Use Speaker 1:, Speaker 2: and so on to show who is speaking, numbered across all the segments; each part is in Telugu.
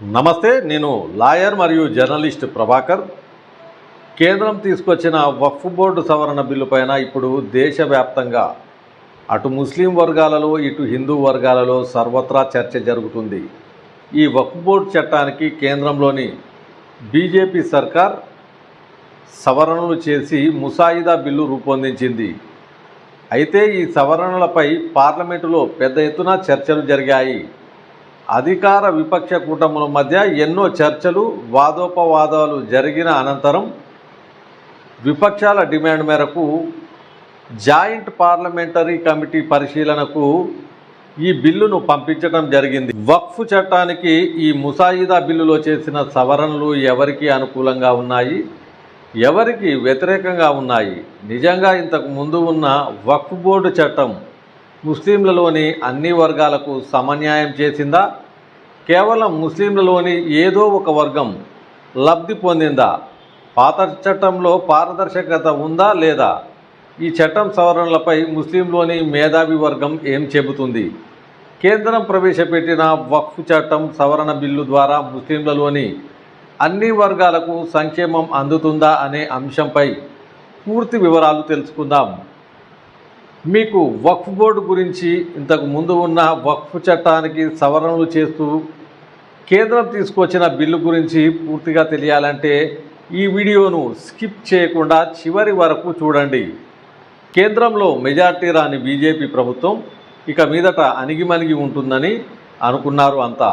Speaker 1: నమస్తే నేను లాయర్ మరియు జర్నలిస్ట్ ప్రభాకర్. కేంద్రం తీసుకొచ్చిన వక్ఫ్ బోర్డు సవరణ బిల్లు పైన ఇప్పుడు దేశవ్యాప్తంగా అటు ముస్లిం వర్గాలలో ఇటు హిందూ వర్గాలలో సర్వత్రా చర్చ జరుగుతుంది. ఈ వక్ఫ్ బోర్డు చట్టానికి కేంద్రంలోని బీజేపీ సర్కార్ సవరణలు చేసి ముసాయిదా బిల్లు రూపొందించింది. అయితే ఈ సవరణలపై పార్లమెంటులో పెద్ద ఎత్తున చర్చలు జరిగాయి. అధికార విపక్ష కూటముల మధ్య ఎన్నో చర్చలు వాదోపవాదాలు జరిగిన అనంతరం విపక్షాల డిమాండ్ మేరకు జాయింట్ పార్లమెంటరీ కమిటీ పరిశీలనకు ఈ బిల్లును పంపించడం జరిగింది. వక్ఫ్ చట్టానికి ఈ ముసాయిదా బిల్లులో చేసిన సవరణలు ఎవరికి అనుకూలంగా ఉన్నాయి? ఎవరికి వ్యతిరేకంగా ఉన్నాయి? నిజంగా ఇంతకు ముందు ఉన్న వక్ఫ్ బోర్డు చట్టం ముస్లింలలోని అన్ని వర్గాలకు సమన్యాయం చేసిందా? కేవలం ముస్లింలలోని ఏదో ఒక వర్గం లబ్ధి పొందిందా? పాత చట్టంలో పారదర్శకత ఉందా లేదా? ఈ చట్టం సవరణలపై ముస్లింలోని మేధావి వర్గం ఏం చెబుతుంది? కేంద్రం ప్రవేశపెట్టిన వక్ఫ్ చట్టం సవరణ బిల్లు ద్వారా ముస్లింలలోని అన్ని వర్గాలకు సంక్షేమం అందుతుందా అనే అంశంపై పూర్తి వివరాలు తెలుసుకుందాం. మీకు వక్ఫ్ బోర్డు గురించి ఇంతకు ముందు ఉన్న వక్ఫ్ చట్టానికి సవరణలు చేస్తూ కేంద్రం తీసుకొచ్చిన బిల్లు గురించి పూర్తిగా తెలియాలంటే ఈ వీడియోను స్కిప్ చేయకుండా చివరి వరకు చూడండి. కేంద్రంలో మెజార్టీ రాని బీజేపీ ప్రభుత్వం ఇక మీదట అణిగిమణిగి ఉంటుందని అనుకున్నారు అంతా.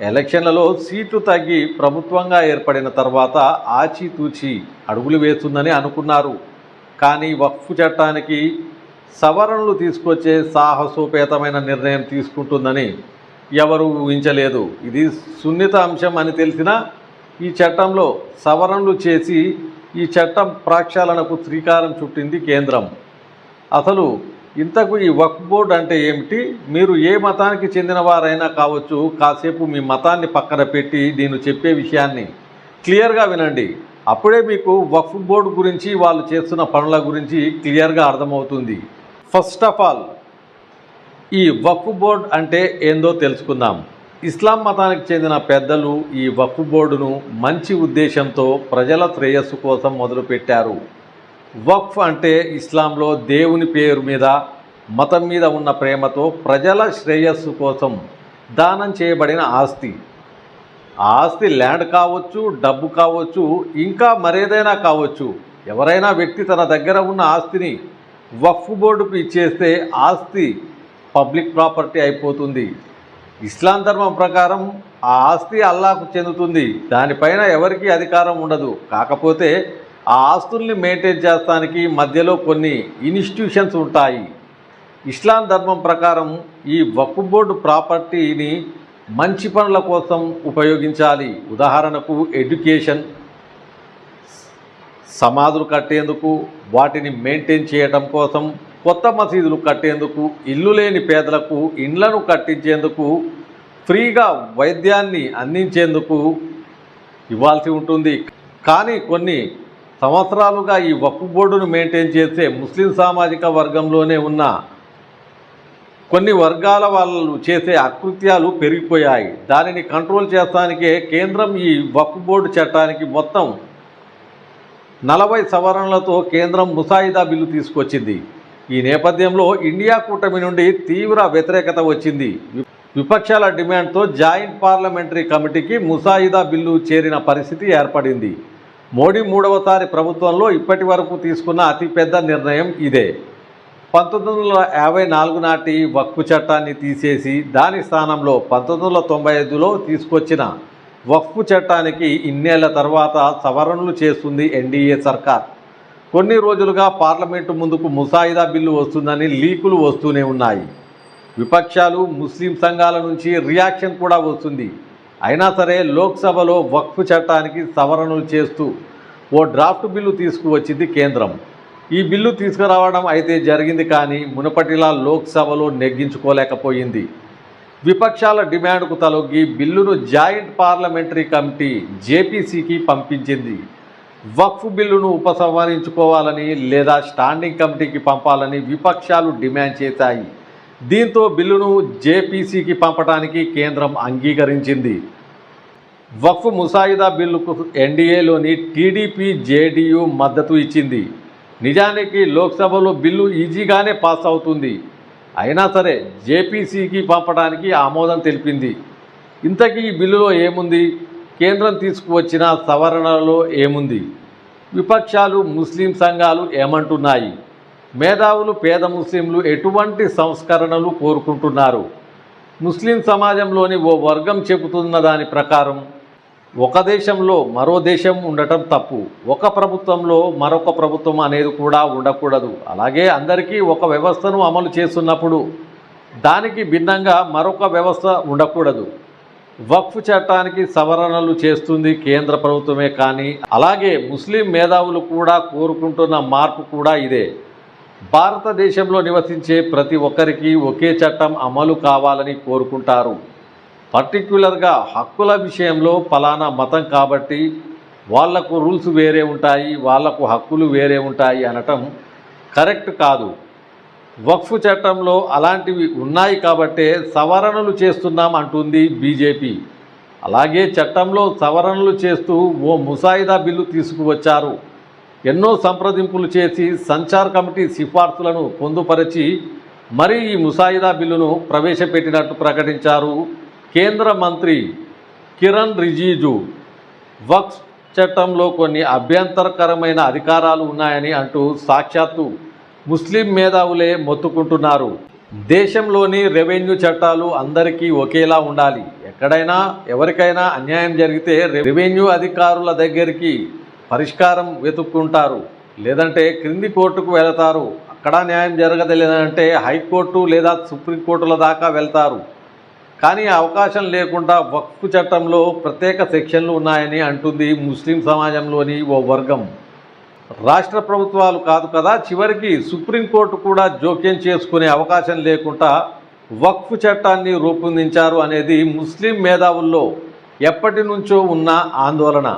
Speaker 1: ఎలక్షన్లలో సీట్లు తగ్గి ప్రభుత్వంగా ఏర్పడిన తర్వాత ఆచితూచి అడుగులు వేస్తుందని అనుకున్నారు. కానీ వక్ఫ్ చట్టానికి సవరణలు తీసుకొచ్చే సాహసోపేతమైన నిర్ణయం తీసుకుంటుందని ఎవరు ఊహించలేదు. ఇది సున్నిత అంశం అని తెలిసినా ఈ చట్టంలో సవరణలు చేసి ఈ చట్టం ప్రక్షాళనకు శ్రీకారం చుట్టింది కేంద్రం. అసలు ఇంతకు ఈ వక్ఫ్ బోర్డు అంటే ఏమిటి? మీరు ఏ మతానికి చెందిన వారైనా కావచ్చు కాసేపు మీ మతాన్ని పక్కన పెట్టి నేను చెప్పే విషయాన్ని క్లియర్గా వినండి. అప్పుడే మీకు వక్ఫ్ బోర్డు గురించి వాళ్ళు చేస్తున్న పనుల గురించి క్లియర్గా అర్థమవుతుంది. ఫస్ట్ ఆఫ్ ఆల్ ఈ వక్ఫ్ బోర్డ్ అంటే ఏందో తెలుసుకుందాం. ఇస్లాం మతానికి చెందిన పెద్దలు ఈ వక్ఫ్ బోర్డును మంచి ఉద్దేశంతో ప్రజల శ్రేయస్సు కోసం మొదలుపెట్టారు. వక్ఫ్ అంటే ఇస్లాంలో దేవుని పేరు మీద మతం మీద ఉన్న ప్రేమతో ప్రజల శ్రేయస్సు కోసం దానం చేయబడిన ఆస్తి. ఆస్తి ల్యాండ్ కావచ్చు డబ్బు కావచ్చు ఇంకా మరేదైనా కావచ్చు ఎవరైనా వ్యక్తి తన దగ్గర ఉన్న ఆస్తిని వక్ఫ్ బోర్డుకు ఇచ్చేస్తే ఆస్తి పబ్లిక్ ప్రాపర్టీ అయిపోతుంది. ఇస్లాం ధర్మం ప్రకారం ఆ ఆస్తి అల్లాకు చెందుతుంది. దానిపైన ఎవరికీ అధికారం ఉండదు. కాకపోతే ఆ ఆస్తుల్ని మెయింటైన్ చేస్తానికి మధ్యలో కొన్ని ఇన్స్టిట్యూషన్స్ ఉంటాయి. ఇస్లాం ధర్మం ప్రకారం ఈ వక్ఫ్ బోర్డు ప్రాపర్టీని మంచి పనుల కోసం ఉపయోగించాలి. ఉదాహరణకు ఎడ్యుకేషన్ సమాధులు కట్టేందుకు వాటిని మెయింటైన్ చేయటం కోసం కొత్త మసీదులు కట్టేందుకు ఇల్లు లేని పేదలకు ఇండ్లను కట్టించేందుకు ఫ్రీగా వైద్యాన్ని అందించేందుకు ఇవ్వాల్సి ఉంటుంది. కానీ కొన్ని సంవత్సరాలుగా ఈ వక్ఫ్ బోర్డును మెయింటైన్ చేసే ముస్లిం సామాజిక వర్గంలోనే ఉన్న కొన్ని వర్గాల వాళ్ళు చేసే అకృత్యాలు పెరిగిపోయాయి. దానిని కంట్రోల్ చేస్తానికే కేంద్రం ఈ వక్ఫ్ బోర్డు చట్టానికి మొత్తం నలభై సవరణలతో కేంద్రం ముసాయిదా బిల్లు తీసుకొచ్చింది. ఈ నేపథ్యంలో ఇండియా కూటమి నుండి తీవ్ర వ్యతిరేకత వచ్చింది. విపక్షాల డిమాండ్తో జాయింట్ పార్లమెంటరీ కమిటీకి ముసాయిదా బిల్లు చేరిన పరిస్థితి ఏర్పడింది. మోడీ మూడవసారి ప్రభుత్వంలో ఇప్పటి వరకు తీసుకున్న అతిపెద్ద నిర్ణయం ఇదే. పంతొమ్మిది వందల యాభై నాలుగు నాటి వక్ఫ్ చట్టాన్ని తీసేసి దాని స్థానంలో పంతొమ్మిది వందల తొంభై ఐదులో తీసుకొచ్చిన వక్ఫ్ చట్టానికి ఇన్నేళ్ళ తర్వాత సవరణలు చేస్తుంది ఎన్డీఏ సర్కార్. కొన్ని రోజులుగా పార్లమెంటు ముందుకు ముసాయిదా బిల్లు వస్తుందని లీకులు వస్తూనే ఉన్నాయి. విపక్షాలు ముస్లిం సంఘాల నుంచి రియాక్షన్ కూడా వస్తుంది. అయినా సరే లోక్సభలో వక్ఫ్ చట్టానికి సవరణలు చేస్తూ ఓ డ్రాఫ్ట్ బిల్లు తీసుకువచ్చింది కేంద్రం. ఈ బిల్లు తీసుకురావడం అయితే జరిగింది కానీ మునుపటిలా లోక్సభలో నెగ్గించుకోలేకపోయింది. విపక్షాల డిమాండ్కు తలొగ్గి బిల్లును జాయింట్ పార్లమెంటరీ కమిటీ జేపీసీకి పంపించింది. వక్ఫ్ బిల్లును ఉపసంహరించుకోవాలని లేదా స్టాండింగ్ కమిటీకి పంపాలని విపక్షాలు డిమాండ్ చేశాయి. దీంతో బిల్లును జేపీసీకి పంపడానికి కేంద్రం అంగీకరించింది. వక్ఫ్ ముసాయిదా బిల్లుకు ఎన్డీఏలోని టీడీపీ జేడీయూ మద్దతు ఇచ్చింది. నిజానికి లోక్సభలో బిల్లు ఈజీగానే పాస్ అవుతుంది. అయినా సరే జేపీసీకి పంపడానికి ఆమోదం తెలిపింది. ఇంతకీ ఈ బిల్లులో ఏముంది? కేంద్రం తీసుకువచ్చిన సవరణలలో ఏముంది? విపక్షాలు ముస్లిం సంఘాలు ఏమంటున్నాయి? మేధావులు పేద ముస్లింలు ఎటువంటి సంస్కరణలు కోరుకుంటున్నారు? ముస్లిం సమాజంలోని ఓ వర్గం చెబుతున్న దాని ప్రకారం ఒక దేశంలో మరో దేశం ఉండటం తప్పు. ఒక ప్రభుత్వంలో మరొక ప్రభుత్వం అనేది కూడా ఉండకూడదు. అలాగే అందరికీ ఒక వ్యవస్థను అమలు చేస్తున్నప్పుడు దానికి భిన్నంగా మరొక వ్యవస్థ ఉండకూడదు. వక్ఫ్ చట్టానికి సవరణలు చేస్తుంది కేంద్ర ప్రభుత్వమే కానీ అలాగే ముస్లిం మేధావులు కూడా కోరుకుంటున్న మార్పు కూడా ఇదే. భారతదేశంలో నివసించే ప్రతి ఒక్కరికి ఒకే చట్టం అమలు కావాలని కోరుకుంటారు. పర్టిక్యులర్గా హక్కుల విషయంలో ఫలానా మతం కాబట్టి వాళ్ళకు రూల్స్ వేరే ఉంటాయి వాళ్ళకు హక్కులు వేరే ఉంటాయి అనటం కరెక్ట్ కాదు. వక్ఫ్ చట్టంలో అలాంటివి ఉన్నాయి కాబట్టే సవరణలు చేస్తున్నాం అంటుంది బీజేపీ. అలాగే చట్టంలో సవరణలు చేస్తూ ఓ ముసాయిదా బిల్లు తీసుకువచ్చారు. ఎన్నో సంప్రదింపులు చేసి సంచార్ కమిటీ సిఫార్సులను పొందుపరిచి మరి ఈ ముసాయిదా బిల్లును ప్రవేశపెట్టినట్టు ప్రకటించారు కేంద్ర మంత్రి కిరణ్ రిజిజు వక్స్ చట్టంలో కొన్ని అభ్యంతరకరమైన అధికారాలు ఉన్నాయని అంటూ సాక్షాత్తు ముస్లిం మేధావులే మొత్తుకుంటున్నారు. దేశంలోని రెవెన్యూ చట్టాలు అందరికీ ఒకేలా ఉండాలి. ఎక్కడైనా ఎవరికైనా అన్యాయం జరిగితే రెవెన్యూ అధికారుల దగ్గరికి పరిష్కారం వెతుక్కుంటారు. లేదంటే క్రింది కోర్టుకు వెళతారు. అక్కడ న్యాయం జరగదు లేదంటే హైకోర్టు లేదా సుప్రీంకోర్టుల దాకా వెళ్తారు. కానీ అవకాశం లేకుండా వక్ఫ్ చట్టంలో ప్రత్యేక సెక్షన్లు ఉన్నాయని అంటుంది ముస్లిం సమాజంలోని ఓ వర్గం. రాష్ట్ర ప్రభుత్వాలు కాదు కదా చివరికి సుప్రీంకోర్టు కూడా జోక్యం చేసుకునే అవకాశం లేకుండా వక్ఫ్ చట్టాన్ని రూపొందించారు అనేది ముస్లిం మేధావుల్లో ఎప్పటి నుంచో ఉన్న ఆందోళన.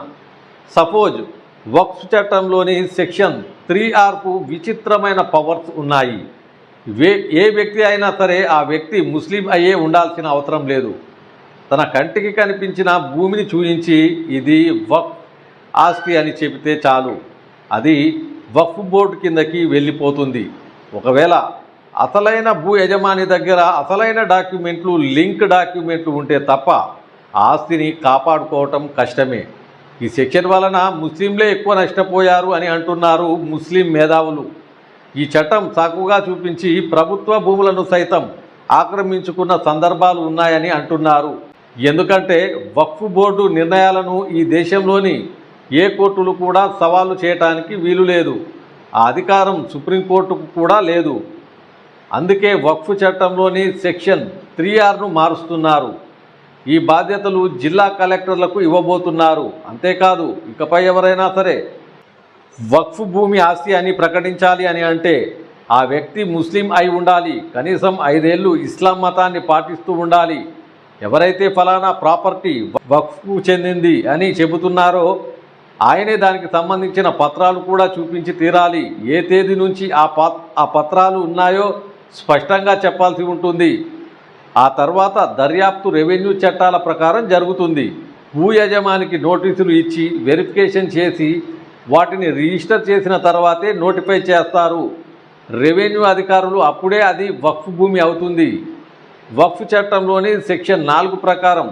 Speaker 1: సపోజ్ వక్ఫ్ చట్టంలోని సెక్షన్ త్రీ ఆర్కు విచిత్రమైన పవర్స్ ఉన్నాయి. ఏ వ్యక్తి అయినా సరే ఆ వ్యక్తి ముస్లిం అయ్యే ఉండాల్సిన అవసరం లేదు. తన కంటికి కనిపించిన భూమిని చూయించి ఇది వక్ ఆస్తి అని చెబితే చాలు. అది వక్ఫ్ బోర్డు కిందకి వెళ్ళిపోతుంది. ఒకవేళ అసలైన భూ యజమాని దగ్గర అసలైన డాక్యుమెంట్లు లింక్ డాక్యుమెంట్లు ఉంటే తప్ప ఆస్తిని కాపాడుకోవటం కష్టమే. ఈ సెక్షన్ వలన ముస్లింలే ఎక్కువ నష్టపోయారు అని అంటున్నారు ముస్లిం మేధావులు. ఈ చట్టం సాకుగా చూపించి ప్రభుత్వ భూములను సైతం ఆక్రమించుకున్న సందర్భాలు ఉన్నాయని అంటున్నారు. ఎందుకంటే వక్ఫ్ బోర్డు నిర్ణయాలను ఈ దేశంలోని ఏ కోర్టులు కూడా సవాలు చేయటానికి వీలు లేదు. ఆ అధికారం సుప్రీంకోర్టుకు కూడా లేదు. అందుకే వక్ఫ్ చట్టంలోని సెక్షన్ త్రీ ఆర్ను మారుస్తున్నారు. ఈ బాధ్యతలు జిల్లా కలెక్టర్లకు ఇవ్వబోతున్నారు. అంతేకాదు ఇకపై ఎవరైనా సరే వక్ఫ్ భూమి ఆస్తి అని ప్రకటించాలి అని అంటే ఆ వ్యక్తి ముస్లిం అయి ఉండాలి. కనీసం ఐదేళ్ళు ఇస్లాం మతాన్ని పాటిస్తూ ఉండాలి. ఎవరైతే ఫలానా ప్రాపర్టీ వక్ఫ్కు చెందింది అని చెబుతున్నారో ఆయనే దానికి సంబంధించిన పత్రాలు కూడా చూపించి తీరాలి. ఏ తేదీ నుంచి ఆ ఆ పత్రాలు ఉన్నాయో స్పష్టంగా చెప్పాల్సి ఉంటుంది. ఆ తర్వాత దర్యాప్తు రెవెన్యూ చట్టాల ప్రకారం జరుగుతుంది. భూ యజమానికి నోటీసులు ఇచ్చి వెరిఫికేషన్ చేసి వాటిని రిజిస్టర్ చేసిన తర్వాతే నోటిఫై చేస్తారు. రెవెన్యూ అధికారులు అప్పుడే అది వక్ఫ్ భూమి అవుతుంది. వక్ఫ్ చట్టంలోని సెక్షన్ నాలుగు ప్రకారం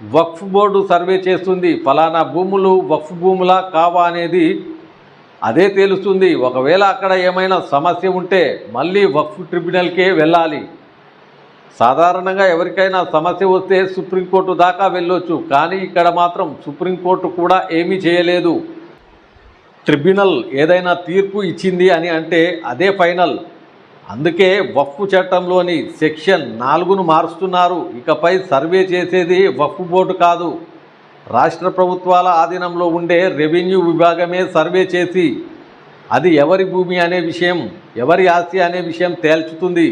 Speaker 1: వక్ఫ్ బోర్డు సర్వే చేస్తుంది. ఫలానా భూములు వక్ఫ్ భూములా కావా అనేది అదే తేలుస్తుంది. ఒకవేళ అక్కడ ఏమైనా సమస్య ఉంటే మళ్ళీ వక్ఫ్ ట్రిబ్యునల్కే వెళ్ళాలి. సాధారణంగా ఎవరికైనా సమస్య వస్తే సుప్రీంకోర్టు దాకా వెళ్ళొచ్చు. కానీ ఇక్కడ మాత్రం సుప్రీంకోర్టు కూడా ఏమీ చేయలేదు. ట్రిబ్యునల్ ఏదైనా తీర్పు ఇచ్చింది అని అంటే అదే ఫైనల్. అందుకే వఫ్ చట్టంలోని సెక్షన్ నాలుగును మారుస్తున్నారు. ఇకపై సర్వే చేసేది వఫ్ బోర్డు కాదు. రాష్ట్ర ప్రభుత్వాల ఆధీనంలో ఉండే రెవెన్యూ విభాగమే సర్వే చేసి అది ఎవరి భూమి అనే విషయం ఎవరి ఆస్తి అనే విషయం తేల్చుతుంది.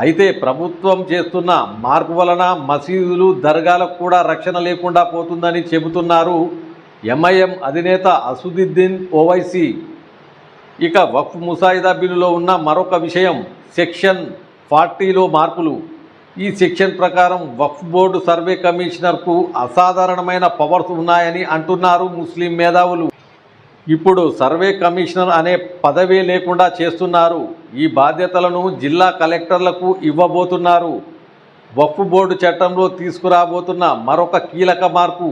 Speaker 1: అయితే ప్రభుత్వం చేస్తున్న మార్పు వలన మసీదులు దర్గాలకు కూడా రక్షణ లేకుండా పోతుందని చెబుతున్నారు ఎంఐఎం అధినేత అసుదుద్దీన్ ఓవైసీ. ఇక వక్ఫ్ ముసాయిదా బిల్లులో ఉన్న మరొక విషయం సెక్షన్ ఫార్టీలో మార్పులు. ఈ సెక్షన్ ప్రకారం వక్ఫ్ బోర్డు సర్వే కమిషనర్కు అసాధారణమైన పవర్స్ ఉన్నాయని అంటున్నారు ముస్లిం మేధావులు. ఇప్పుడు సర్వే కమిషనర్ అనే పదవే లేకుండా చేస్తున్నారు. ఈ బాధ్యతలను జిల్లా కలెక్టర్లకు ఇవ్వబోతున్నారు. వక్ఫ్ బోర్డు చట్టంలో తీసుకురాబోతున్న మరొక కీలక మార్పు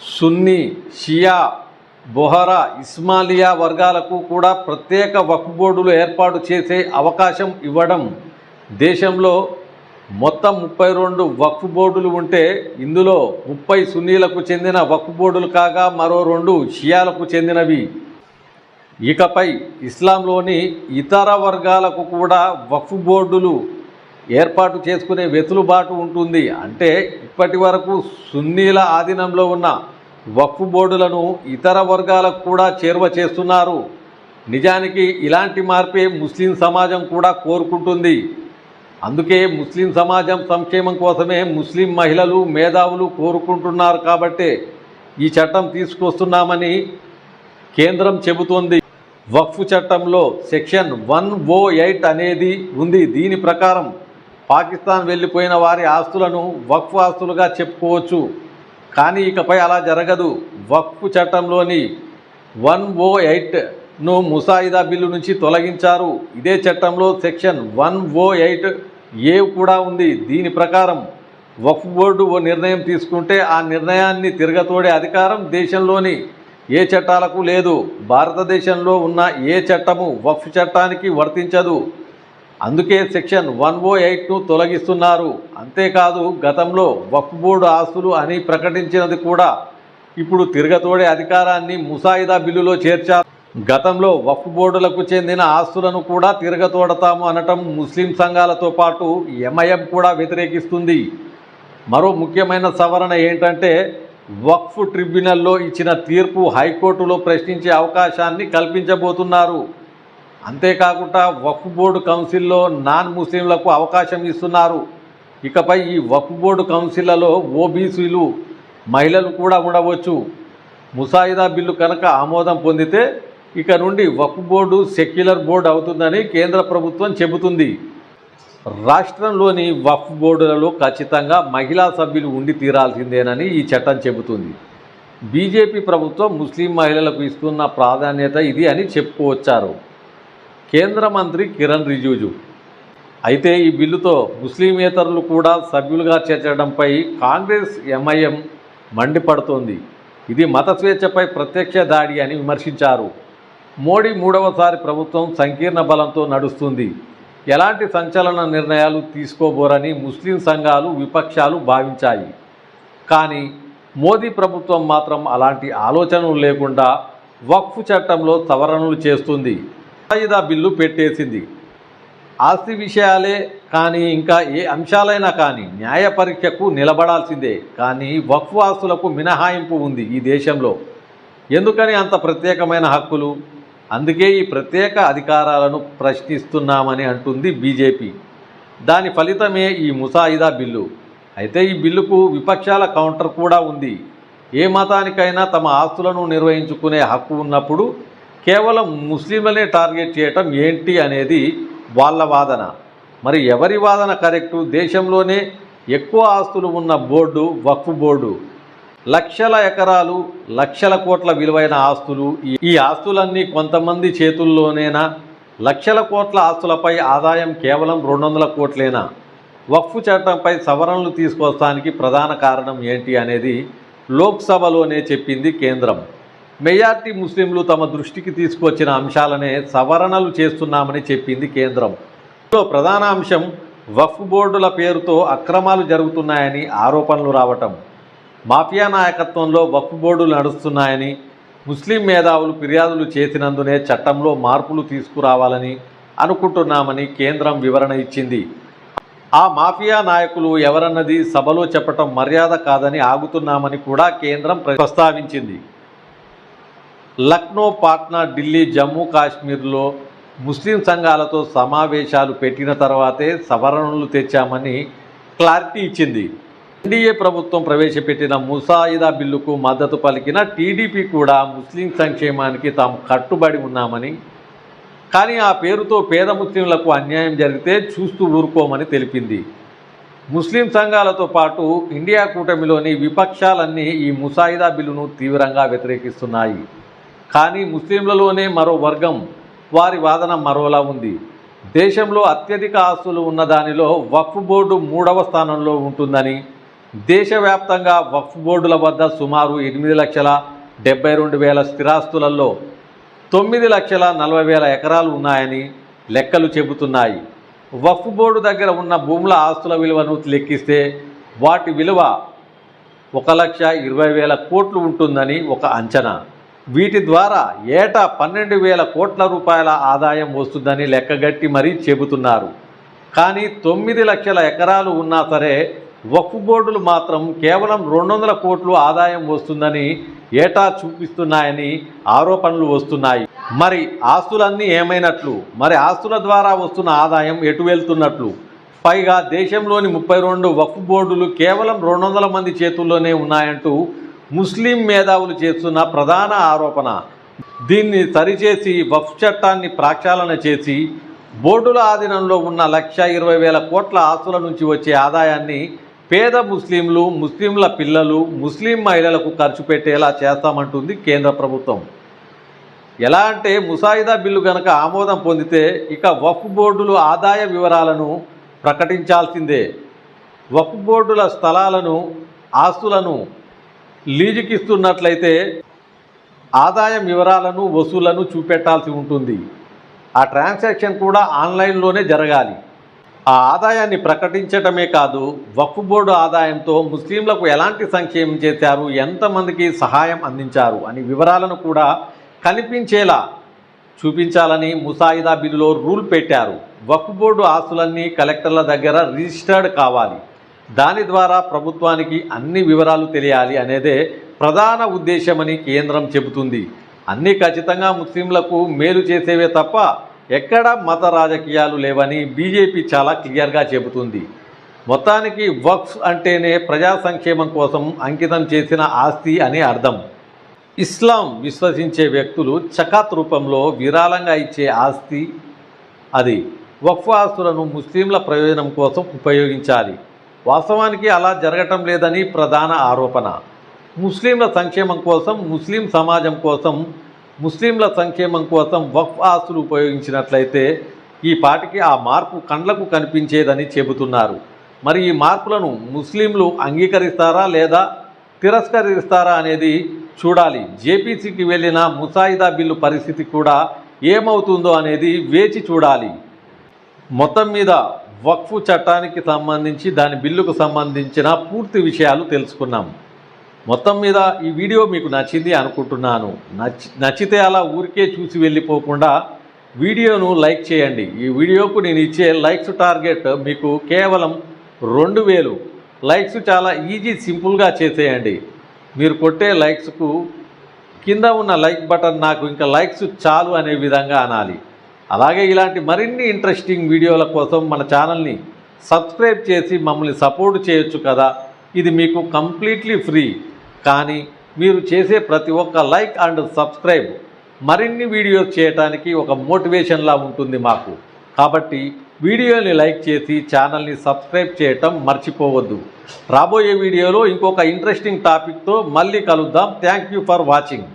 Speaker 1: సున్నీ షియా బొహరా ఇస్మాలియా వర్గాలకు కూడా ప్రత్యేక వక్ఫ్ బోర్డులు ఏర్పాటు చేసే అవకాశం ఇవ్వడం దేశంలో మొత్తం ముప్పై రెండు వక్ఫ్ బోర్డులు ఉంటే ఇందులో ముప్పై సున్నీలకు చెందిన వక్ఫ్ బోర్డులు కాగా మరో రెండు షియాలకు చెందినవి. ఇకపై ఇస్లాంలోని ఇతర వర్గాలకు కూడా వక్ఫ్ బోర్డులు ఏర్పాటు చేసుకునే వెసులుబాటు ఉంటుంది. అంటే ఇప్పటి వరకు సున్నీల ఆధీనంలో ఉన్న వక్ఫ్ బోర్డులను ఇతర వర్గాలకు కూడా చేరువ చేస్తున్నారు. నిజానికి ఇలాంటి మార్పే ముస్లిం సమాజం కూడా కోరుకుంటుంది. అందుకే ముస్లిం సమాజం సంక్షేమం కోసమే ముస్లిం మహిళలు మేధావులు కోరుకుంటున్నారు కాబట్టే ఈ చట్టం తీసుకొస్తున్నామని కేంద్రం చెబుతోంది. వక్ఫ్ చట్టంలో సెక్షన్ వన్ ఓ ఎయిట్ అనేది ఉంది. దీని ప్రకారం పాకిస్తాన్ వెళ్ళిపోయిన వారి ఆస్తులను వక్ఫ్ ఆస్తులుగా చెప్పుకోవచ్చు. కానీ ఇకపై అలా జరగదు. వక్ఫ్ చట్టంలోని వన్ ఓ ఎయిట్ను ముసాయిదా బిల్లు నుంచి తొలగించారు. ఇదే చట్టంలో section one O eight A కూడా ఉంది. దీని ప్రకారం వక్ఫ్ బోర్డు ఓ నిర్ణయం తీసుకుంటే ఆ నిర్ణయాన్ని తిరగతోడే అధికారం దేశంలోని ఏ చట్టాలకు లేదు. భారతదేశంలో ఉన్న ఏ చట్టము వక్ఫ్ చట్టానికి వర్తించదు. అందుకే సెక్షన్ వన్ ఓ ఎయిట్ను తొలగిస్తున్నారు. అంతేకాదు గతంలో వక్ఫ్ బోర్డు ఆస్తులు అని ప్రకటించినది కూడా ఇప్పుడు తిరగతోడే అధికారాన్ని ముసాయిదా బిల్లులో చేర్చారు. గతంలో వక్ఫ్ బోర్డులకు చెందిన ఆస్తులను కూడా తిరగతోడతాము అనటం ముస్లిం సంఘాలతో పాటు ఎంఐఎం కూడా వ్యతిరేకిస్తుంది. మరో ముఖ్యమైన సవరణ ఏంటంటే వక్ఫ్ ట్రిబ్యునల్లో ఇచ్చిన తీర్పు హైకోర్టులో ప్రశ్నించే అవకాశాన్ని కల్పించబోతున్నారు. అంతేకాకుండా వక్ఫ్ బోర్డు కౌన్సిల్లో నాన్ ముస్లింలకు అవకాశం ఇస్తున్నారు. ఇకపై ఈ వక్ఫ్ బోర్డు కౌన్సిళ్ళలో ఓబీసీలు మహిళలు కూడా ఉండవచ్చు. ముసాయిదా బిల్లు కనుక ఆమోదం పొందితే ఇక నుండి వక్ఫ్ బోర్డు సెక్యులర్ బోర్డు అవుతుందని కేంద్ర ప్రభుత్వం చెబుతుంది. రాష్ట్రంలోని వక్ఫ్ బోర్డులలో ఖచ్చితంగా మహిళా సభ్యులు ఉండి తీరాల్సిందేనని ఈ చట్టం చెబుతుంది. బీజేపీ ప్రభుత్వం ముస్లిం మహిళలకు ఇస్తున్న ప్రాధాన్యత ఇది అని చెప్పుకోవచ్చారు. కేంద్ర మంత్రి కిరణ్ రిజిజు. అయితే ఈ బిల్లుతో ముస్లిమేతరులు కూడా సభ్యులుగా చేర్చడంపై కాంగ్రెస్ ఎంఐఎం మండిపడుతోంది. ఇది మత స్వేచ్ఛపై ప్రత్యక్ష దాడి అని విమర్శించారు. మోడీ మూడవసారి ప్రభుత్వం సంకీర్ణ బలంతో నడుస్తుంది. ఎలాంటి సంచలన నిర్ణయాలు తీసుకోబోరని ముస్లిం సంఘాలు విపక్షాలు భావించాయి. కానీ మోదీ ప్రభుత్వం మాత్రం అలాంటి ఆలోచనలు లేకుండా వక్ఫ్ చట్టంలో సవరణలు చేస్తుంది. వాయిదా బిల్లు పెట్టేసింది. ఆస్తి విషయాలే కానీ ఇంకా ఏ అంశాలైనా కానీ న్యాయ పరీక్షకు నిలబడాల్సిందే. కానీ వక్ఫ్ ఆస్తులకు మినహాయింపు ఉంది ఈ దేశంలో. ఎందుకని అంత ప్రత్యేకమైన హక్కులు? అందుకే ఈ ప్రత్యేక అధికారాలను ప్రశ్నిస్తున్నామని అంటుంది బీజేపీ. దాని ఫలితమే ఈ ముసాయిదా బిల్లు. అయితే ఈ బిల్లుకు విపక్షాల కౌంటర్ కూడా ఉంది. ఏ మతానికైనా తమ ఆస్తులను నిర్వహించుకునే హక్కు ఉన్నప్పుడు కేవలం ముస్లింలనే టార్గెట్ చేయటం ఏంటి అనేది వాళ్ళ వాదన. మరి ఎవరి వాదన కరెక్టు? దేశంలోనే ఎక్కువ ఆస్తులు ఉన్న బోర్డు వక్ఫ్ బోర్డు. లక్షల ఎకరాలు లక్షల కోట్ల విలువైన ఆస్తులు. ఈ- ఆస్తులన్నీ కొంతమంది చేతుల్లోనేనా? లక్షల కోట్ల ఆస్తులపై ఆదాయం కేవలం రెండు వందల కోట్లేనా? వక్ఫ్ చట్టంపై సవరణలు తీసుకొస్తానికి ప్రధాన కారణం ఏంటి అనేది లోక్సభలోనే చెప్పింది కేంద్రం. మెజార్టీ ముస్లింలు తమ దృష్టికి తీసుకొచ్చిన అంశాలనే సవరణలు చేస్తున్నామని చెప్పింది కేంద్రం. ప్రధాన అంశం వక్ఫ్ బోర్డుల పేరుతో అక్రమాలు జరుగుతున్నాయని ఆరోపణలు రావటం. మాఫియా నాయకత్వంలో వక్ఫ్ బోర్డులు నడుస్తున్నాయని ముస్లిం మేధావులు ఫిర్యాదులు చేసినందునే చట్టంలో మార్పులు తీసుకురావాలని అనుకుంటున్నామని కేంద్రం వివరణ ఇచ్చింది. ఆ మాఫియా నాయకులు ఎవరన్నది సభలో చెప్పటం మర్యాద కాదని ఆగుతున్నామని కూడా కేంద్రం ప్రస్తావించింది. లక్నో పాట్నా ఢిల్లీ జమ్మూ కాశ్మీర్లో ముస్లిం సంఘాలతో సమావేశాలు పెట్టిన తర్వాతే సవరణలు తెచ్చామని క్లారిటీ ఇచ్చింది. ఎన్డీఏ ప్రభుత్వం ప్రవేశపెట్టిన ముసాయిదా బిల్లుకు మద్దతు పలికిన టీడీపీ కూడా ముస్లిం సంక్షేమానికి తాము కట్టుబడి ఉన్నామని కానీ ఆ పేరుతో పేద ముస్లింలకు అన్యాయం జరిగితే చూస్తూ ఊరుకోమని తెలిపింది. ముస్లిం సంఘాలతో పాటు ఇండియా కూటమిలోని విపక్షాలన్నీ ఈ ముసాయిదా బిల్లును తీవ్రంగా వ్యతిరేకిస్తున్నాయి. కానీ ముస్లింలలోనే మరో వర్గం వారి వాదన మరోలా ఉంది. దేశంలో అత్యధిక ఆస్తులు ఉన్న దానిలో వక్ఫ్ బోర్డు మూడవ స్థానంలో ఉంటుందని దేశవ్యాప్తంగా వక్ఫ్ బోర్డుల వద్ద సుమారు ఎనిమిది లక్షల డెబ్బై రెండు వేల స్థిరాస్తులలో తొమ్మిది లక్షల నలభై వేల ఎకరాలు ఉన్నాయని లెక్కలు చెబుతున్నాయి. వక్ఫ్ బోర్డు దగ్గర ఉన్న భూముల ఆస్తుల విలువను లెక్కిస్తే వాటి విలువ ఒక లక్ష ఇరవై వేల కోట్లు ఉంటుందని ఒక అంచనా. వీటి ద్వారా ఏటా పన్నెండు వేల కోట్ల రూపాయల ఆదాయం వస్తుందని లెక్కగట్టి మరీ చెబుతున్నారు. కానీ తొమ్మిది లక్షల ఎకరాలు ఉన్నా సరే వక్ఫ్ బోర్డులు మాత్రం కేవలం రెండు వందల కోట్లు ఆదాయం వస్తుందని ఏటా చూపిస్తున్నాయని ఆరోపణలు వస్తున్నాయి. మరి ఆస్తులన్నీ ఏమైనట్లు? మరి ఆస్తుల ద్వారా వస్తున్న ఆదాయం ఎటు వెళ్తున్నట్లు? పైగా దేశంలోని ముప్పై రెండు వక్ఫ్ బోర్డులు కేవలం రెండు వందల మంది చేతుల్లోనే ఉన్నాయంటూ ముస్లిం మేధావులు చేస్తున్న ప్రధాన ఆరోపణ. దీన్ని సరిచేసి వఫ్ చట్టాన్ని ప్రాక్షాళన చేసి బోర్డుల ఆధీనంలో ఉన్న లక్ష ఇరవై వేల కోట్ల ఆస్తుల నుంచి వచ్చే ఆదాయాన్ని పేద ముస్లింలు ముస్లింల పిల్లలు ముస్లిం మహిళలకు ఖర్చు పెట్టేలా చేస్తామంటుంది కేంద్ర ప్రభుత్వం. ఎలా అంటే ముసాయిదా బిల్లు గనక ఆమోదం పొందితే ఇక వఫ్ బోర్డులు ఆదాయ వివరాలను ప్రకటించాల్సిందే. వఫ్ బోర్డుల స్థలాలను ఆస్తులను లీజుకిస్తున్నట్లయితే ఆదాయం వివరాలను వసూలను చూపెట్టాల్సి ఉంటుంది. ఆ ట్రాన్సాక్షన్ కూడా ఆన్లైన్లోనే జరగాలి. ఆ ఆదాయాన్ని ప్రకటించటమే కాదు వక్ఫ్ బోర్డు ఆదాయంతో ముస్లింలకు ఎలాంటి సంక్షేమం చేశారు ఎంతమందికి సహాయం అందించారు అనే వివరాలను కూడా కనిపించేలా చూపించాలని ముసాయిదా బిల్లులో రూల్ పెట్టారు. వక్ఫ్ బోర్డు ఆస్తులన్నీ కలెక్టర్ల దగ్గర రిజిస్టర్డ్ కావాలి. దాని ద్వారా ప్రభుత్వానికి అన్ని వివరాలు తెలియాలి అనేదే ప్రధాన ఉద్దేశమని కేంద్రం చెబుతుంది. అన్ని ఖచ్చితంగా ముస్లింలకు మేలు చేసేవే తప్ప ఎక్కడ మత రాజకీయాలు లేవని బీజేపీ చాలా క్లియర్గా చెబుతుంది. మొత్తానికి వక్ఫ్ అంటేనే ప్రజా సంక్షేమం కోసం అంకితం చేసిన ఆస్తి అని అర్థం. ఇస్లాం విశ్వసించే వ్యక్తులు చకాత్ రూపంలో విరాళంగా ఇచ్చే ఆస్తి అది. వక్ఫ్ ఆస్తులను ముస్లింల ప్రయోజనం కోసం ఉపయోగించాలి. వాస్తవానికి అలా జరగటం లేదని ప్రధాన ఆరోపణ. ముస్లింల సంక్షేమం కోసం ముస్లిం సమాజం కోసం ముస్లింల సంక్షేమం కోసం వక్ఫ్ ఆస్తులు ఉపయోగించినట్లయితే ఈ పాటికి ఆ మార్పు కండ్లకు కనిపించేదని చెబుతున్నారు. మరి ఈ మార్పులను ముస్లింలు అంగీకరిస్తారా లేదా తిరస్కరిస్తారా అనేది చూడాలి. జేపీసీకి వెళ్ళిన ముసాయిదా బిల్లు పరిస్థితి కూడా ఏమవుతుందో అనేది వేచి చూడాలి. మొత్తం మీద వక్ఫ్ చట్టానికి సంబంధించి దాని బిల్లుకు సంబంధించిన పూర్తి విషయాలు తెలుసుకున్నాం. మొత్తం మీద ఈ వీడియో మీకు నచ్చింది అనుకుంటున్నాను. నచ్చి నచ్చితే అలా ఊరికే చూసి వెళ్ళిపోకుండా వీడియోను లైక్ చేయండి. ఈ వీడియోకు నేను ఇచ్చే లైక్స్ టార్గెట్ మీకు కేవలం రెండు వేలు. లైక్స్ చాలా ఈజీ సింపుల్గా చేసేయండి. మీరు కొట్టే లైక్స్కు కింద ఉన్న లైక్ బటన్ నాకు ఇంకా లైక్స్ చాలు అనే విధంగా అనాలి. అలాగే ఇలాంటి మరిన్ని ఇంట్రెస్టింగ్ వీడియోల కోసం మన ఛానల్ని సబ్స్క్రైబ్ చేసి మమ్మల్ని సపోర్ట్ చేయొచ్చు కదా. ఇది మీకు కంప్లీట్లీ ఫ్రీ కానీ మీరు చేసే ప్రతి ఒక్క లైక్ అండ్ సబ్స్క్రైబ్ మరిన్ని వీడియోస్ చేయటానికి ఒక మోటివేషన్లా ఉంటుంది మాకు. కాబట్టి వీడియోని లైక్ చేసి ఛానల్ని సబ్స్క్రైబ్ చేయటం మర్చిపోవద్దు. రాబోయే వీడియోలో ఇంకొక ఇంట్రెస్టింగ్ టాపిక్తో మళ్ళీ కలుద్దాం. Thank you for watching